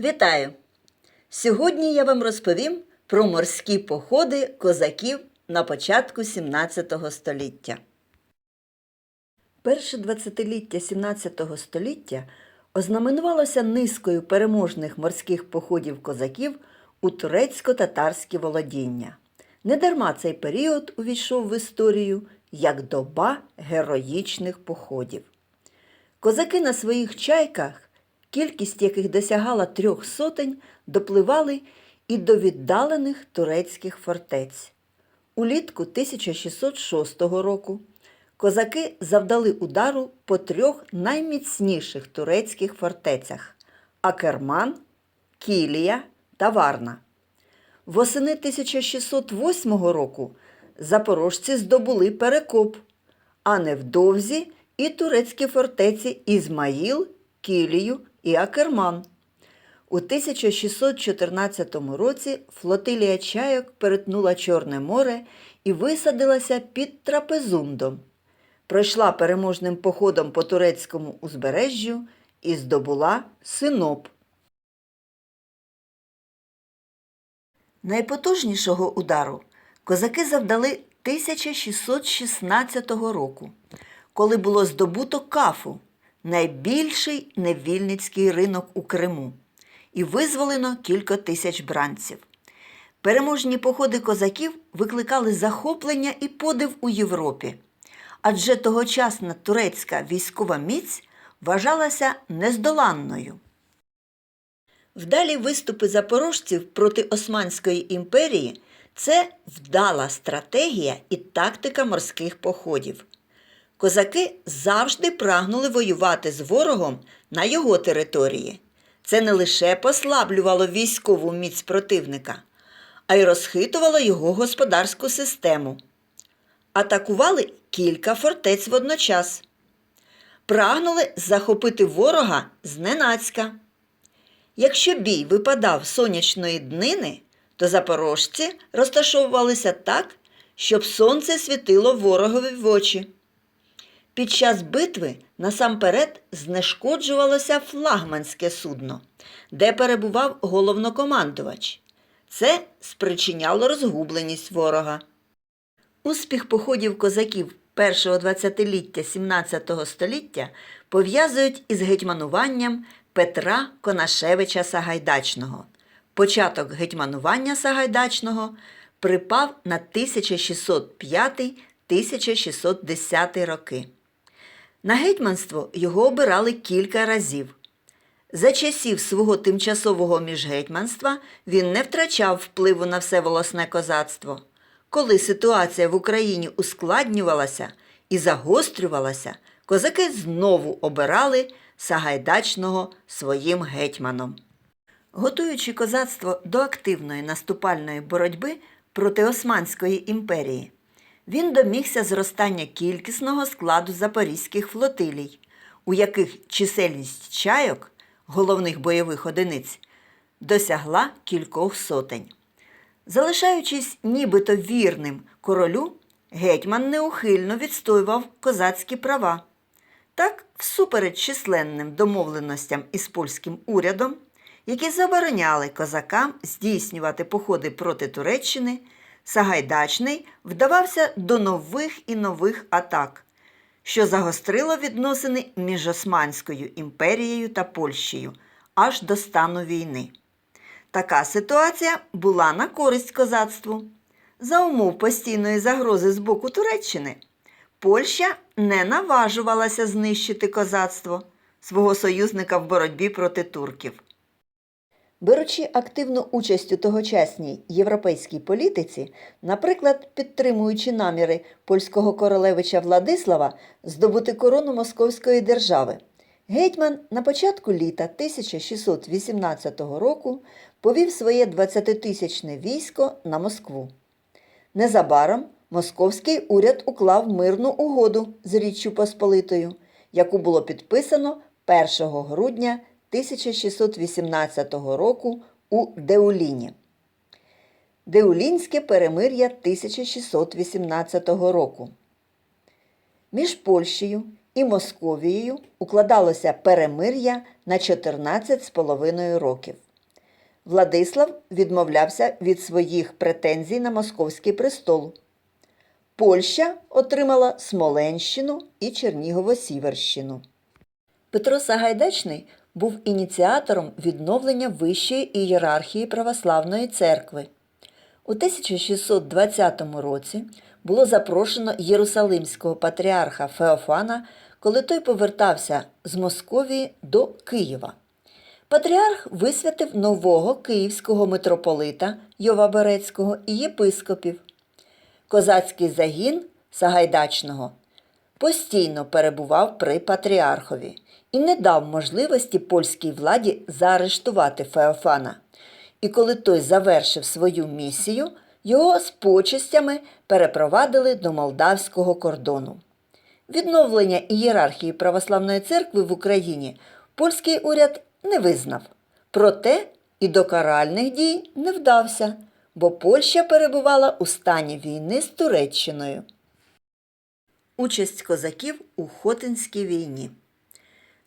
Вітаю! Сьогодні я вам розповім про морські походи козаків на початку 17 століття. Перше двадцятиліття 17 століття ознаменувалося низкою переможних морських походів козаків у турецько-татарські володіння. Недарма цей період увійшов в історію як доба героїчних походів. Козаки на своїх чайках, кількість яких досягала трьох сотень, допливали і до віддалених турецьких фортець. Улітку 1606 року козаки завдали удару по трьох найміцніших турецьких фортецях Акерман, Кілія та Варна. Восени 1608 року запорожці здобули Перекоп, а невдовзі і турецькі фортеці Ізмаїл, Кілію і Акерман. У 1614 році флотилія чайок перетнула Чорне море і висадилася під Трапезундом. Пройшла переможним походом по турецькому узбережжю і здобула Синоп. Найпотужнішого удару козаки завдали 1616 року, коли було здобуто кафу, найбільший невільницький ринок у Криму, і визволено кілька тисяч бранців. Переможні походи козаків викликали захоплення і подив у Європі, адже тогочасна турецька військова міць вважалася нездоланною. Вдалі виступи запорожців проти Османської імперії це вдала стратегія і тактика морських походів. Козаки завжди прагнули воювати з ворогом на його території. Це не лише послаблювало військову міць противника, а й розхитувало його господарську систему. Атакували кілька фортець водночас. Прагнули захопити ворога зненацька. Якщо бій випадав сонячної днини, то запорожці розташовувалися так, щоб сонце світило ворогові в очі. Під час битви насамперед знешкоджувалося флагманське судно, де перебував головнокомандувач. Це спричиняло розгубленість ворога. Успіх походів козаків першого двадцятиліття 17 століття пов'язують із гетьмануванням Петра Конашевича Сагайдачного. Початок гетьманування Сагайдачного припав на 1605-1610 роки. На гетьманство його обирали кілька разів. За часів свого тимчасового міжгетьманства він не втрачав впливу на все волосне козацтво. Коли ситуація в Україні ускладнювалася і загострювалася, козаки знову обирали Сагайдачного своїм гетьманом. Готуючи козацтво до активної наступальної боротьби проти Османської імперії, він домігся зростання кількісного складу запорізьких флотилій, у яких чисельність чайок, головних бойових одиниць, досягла кількох сотень. Залишаючись нібито вірним королю, гетьман неухильно відстоював козацькі права. Так, всупереч численним домовленостям із польським урядом, які забороняли козакам здійснювати походи проти Туреччини, Сагайдачний вдавався до нових і нових атак, що загострило відносини між Османською імперією та Польщею аж до стану війни. Така ситуація була на користь козацтву. За умов постійної загрози з боку Туреччини Польща не наважувалася знищити козацтво свого союзника в боротьбі проти турків. Беручи активну участь у тогочасній європейській політиці, наприклад, підтримуючи наміри польського королевича Владислава здобути корону Московської держави, гетьман на початку літа 1618 року повів своє 20-тисячне військо на Москву. Незабаром московський уряд уклав мирну угоду з Річчю Посполитою, яку було підписано 1 грудня 1618 року у Деуліні. Деулінське перемир'я 1618 року. Між Польщею і Московією укладалося перемир'я на 14,5 років. Владислав відмовлявся від своїх претензій на московський престол. Польща отримала Смоленщину і Чернігово-Сіверщину. Петро Сагайдачний був ініціатором відновлення вищої ієрархії православної церкви. У 1620 році було запрошено Єрусалимського патріарха Феофана, коли той повертався з Московії до Києва. Патріарх висвятив нового київського митрополита Йова і єпископів. Козацький загін Сагайдачного постійно перебував при патріархові і не дав можливості польській владі заарештувати Феофана. І коли той завершив свою місію, його з почестями перепровадили до молдавського кордону. Відновлення ієрархії православної церкви в Україні польський уряд не визнав. Проте і до каральних дій не вдався, бо Польща перебувала у стані війни з Туреччиною. Участь козаків у Хотинській війні.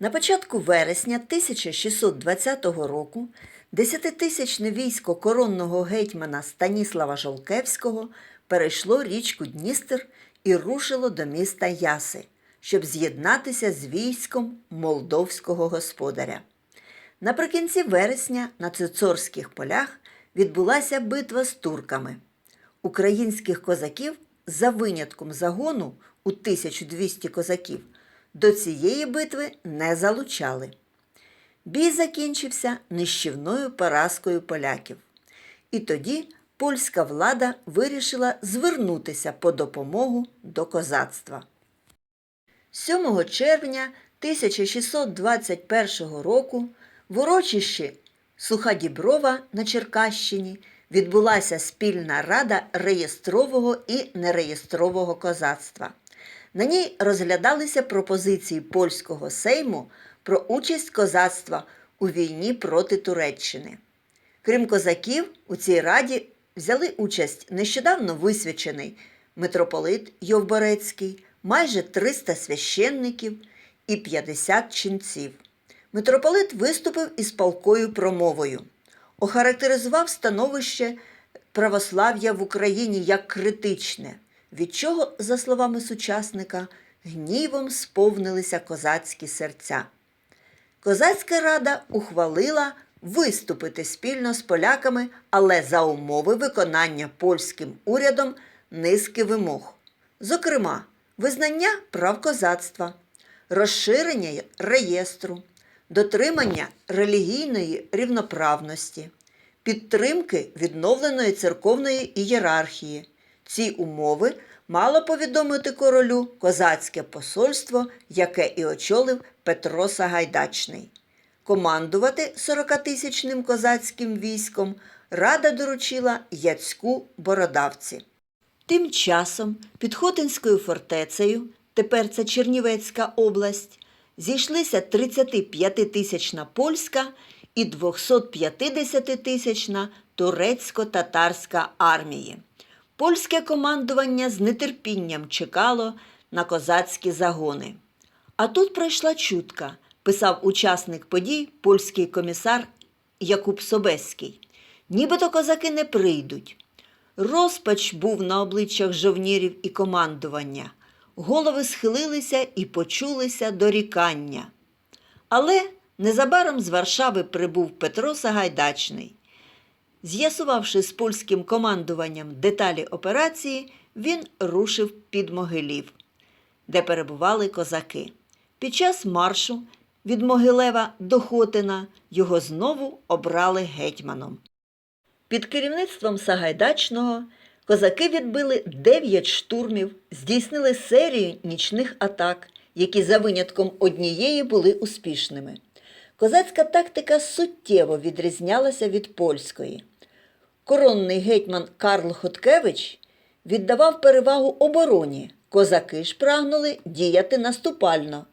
На початку вересня 1620 року десятитисячне військо коронного гетьмана Станіслава Жолкевського перейшло річку Дністер і рушило до міста Яси, щоб з'єднатися з військом молдовського господаря. Наприкінці вересня на Цицорських полях відбулася битва з турками. Українських козаків за винятком загону у 1200 козаків до цієї битви не залучали. Бій закінчився нищівною поразкою поляків. І тоді польська влада вирішила звернутися по допомогу до козацтва. 7 червня 1621 року в урочищі Суходіброва на Черкащині відбулася спільна рада реєстрового і нереєстрового козацтва. На ній розглядалися пропозиції польського сейму про участь козацтва у війні проти Туреччини. Крім козаків, у цій раді взяли участь нещодавно висвячений митрополит Йовборецький, майже 300 священників і 50 ченців. Митрополит виступив із палкою промовою, охарактеризував становище православ'я в Україні як критичне, від чого, за словами сучасника, гнівом сповнилися козацькі серця. Козацька рада ухвалила виступити спільно з поляками, але за умови виконання польським урядом низки вимог. Зокрема, визнання прав козацтва, розширення реєстру, дотримання релігійної рівноправності, підтримки відновленої церковної ієрархії. Ці умови мало повідомити королю козацьке посольство, яке і очолив Петро Сагайдачний. Командувати 40-тисячним козацьким військом рада доручила Яцьку Бородавці. Тим часом під Хотинською фортецею, тепер це Чернівецька область, зійшлися 35-тисячна польська і 250-тисячна турецько-татарська армії. Польське командування з нетерпінням чекало на козацькі загони. А тут пройшла чутка, писав учасник подій польський комісар Якуб Собеський. Нібито козаки не прийдуть. Розпач був на обличчях жовнірів і командування. Голови схилилися і почулися дорікання. Але незабаром з Варшави прибув Петро Сагайдачний. З'ясувавши з польським командуванням деталі операції, він рушив під Могилів, де перебували козаки. Під час маршу від Могилева до Хотина його знову обрали гетьманом. Під керівництвом Сагайдачного козаки відбили 9 штурмів, здійснили серію нічних атак, які за винятком однієї були успішними. Козацька тактика суттєво відрізнялася від польської. Коронний гетьман Карл Хоткевич віддавав перевагу обороні, козаки ж прагнули діяти наступально.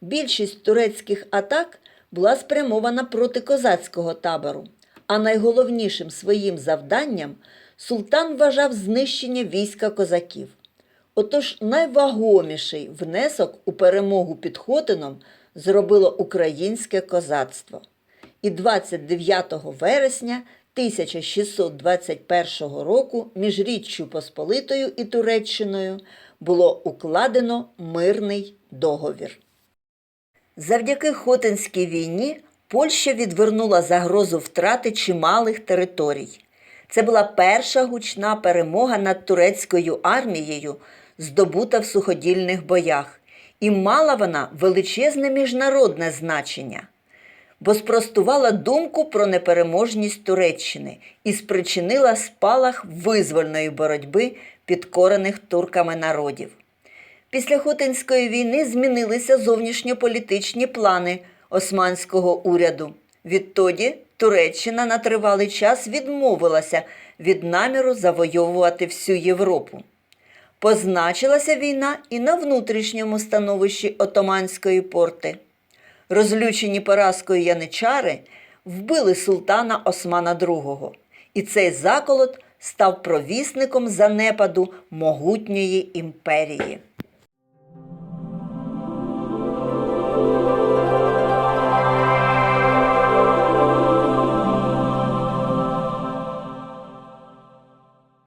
Більшість турецьких атак була спрямована проти козацького табору, а найголовнішим своїм завданням султан вважав знищення війська козаків. Отож найвагоміший внесок у перемогу під Хотином зробило українське козацтво. і 29 вересня 1621 року між Річчю Посполитою і Туреччиною було укладено мирний договір. Завдяки Хотинській війні Польща відвернула загрозу втрати чималих територій. Це була перша гучна перемога над турецькою армією, здобута в суходільних боях, і мала вона величезне міжнародне значення, бо спростувала думку про непереможність Туреччини і спричинила спалах визвольної боротьби підкорених турками народів. Після Хотинської війни змінилися зовнішньополітичні плани османського уряду. Відтоді Туреччина на тривалий час відмовилася від наміру завойовувати всю Європу. Позначилася війна і на внутрішньому становищі Отоманської порти. Розлючені поразкою яничари вбили султана Османа II, і цей заколот став провісником занепаду могутньої імперії.